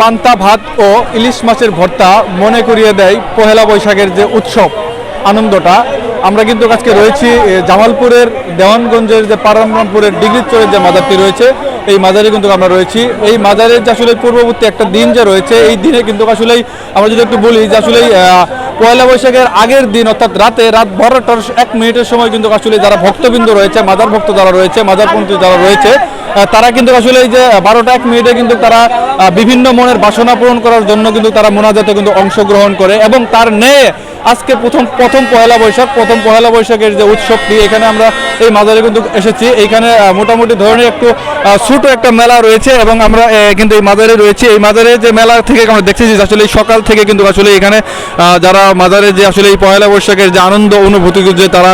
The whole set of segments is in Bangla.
পান্তা ভাত ও ইলিশ মাছের ভর্তা মনে করিয়ে দেয় পহেলা বৈশাখের যে উৎসব, আনন্দটা। আমরা কিন্তু আজকে রয়েছি জামালপুরের, দেওয়ানগঞ্জের যে পারামপুরের ডিগ্রি চরের যে মাজারটি রয়েছে, এই মাজারে কিন্তু আমরা রয়েছি। এই মাজারের যে আসলে পূর্ববর্তী একটা দিন যে রয়েছে, এই দিনে কিন্তু আসলেই আমরা যদি একটু বলি যে আসলেই পয়লা বৈশাখের আগের দিন, অর্থাৎ রাতে, রাত বারোটার এক মিনিটের সময় কিন্তু আসলে যারা ভক্তবৃন্দ রয়েছে, মাজার ভক্ত যারা রয়েছে, মাজারপন্থী যারা রয়েছে তারা কিন্তু আসলে এই যে বারোটা এক মিনিটে কিন্তু তারা বিভিন্ন মনের বাসনা পূরণ করার জন্য কিন্তু তারা মোনাজাতে কিন্তু অংশগ্রহণ করে এবং তার ন্যায় আজকে প্রথম প্রথম পয়লা বৈশাখ প্রথম পয়লা বৈশাখের যে উৎসবটি এখানে আমরা এই মাজারে কিন্তু এসেছি। এইখানে মোটামুটি ধরনের একটু ছোট একটা মেলা রয়েছে এবং আমরা কিন্তু এই মাজারে রয়েছি। এই মাজারে যে মেলা থেকে আমরা দেখতেছি যে আসলে সকাল থেকে কিন্তু আসলে এখানে যারা মাজারে যে আসলে এই পয়লা বৈশাখের যে আনন্দ অনুভূতি যে তারা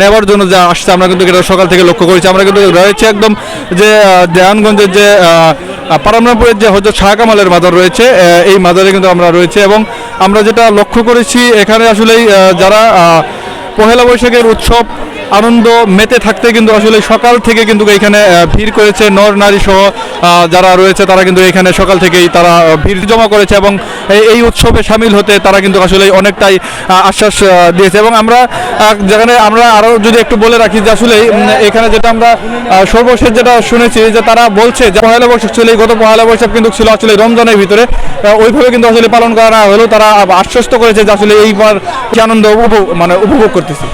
নেওয়ার জন্য যে আসছে আমরা কিন্তু এটা সকাল থেকে লক্ষ্য করেছি। আমরা কিন্তু রয়েছে একদম যে আহ, দেওয়ানগঞ্জের যে আহ, পারামপুরের যে হজরত শাহ কামালের মাজার রয়েছে এই মাজারে কিন্তু আমরা রয়েছে এবং আমরা যেটা লক্ষ্য করেছি এখানে আসলেই যারা পহেলা বৈশাখের উৎসব আনন্দ মেতে থাকতে কিন্তু আসলে সকাল থেকে কিন্তু এখানে ভিড় করেছে নর নারী সহ যারা রয়েছে তারা কিন্তু এখানে সকাল থেকেই তারা ভিড় জমা করেছে এবং এই- উৎসবে সামিল হতে তারা কিন্তু আসলে অনেকটাই আশ্বাস দিয়েছে এবং আমরা যেখানে আমরা আরও যদি একটু বলে রাখি যে আসলে এখানে যেটা আমরা সর্বশেষ যেটা শুনেছি যে তারা বলছে যে পহেলা বৈশাখ ছিল গত পহেলা বৈশাখ কিন্তু ছিল আসলে রমজানের ভিতরে ওইভাবে কিন্তু আসলে পালন করা না হলেও তারা আশ্বস্ত করেছে যে আসলে এইবার আনন্দ উপভোগ মানে উপভোগ করতেছে।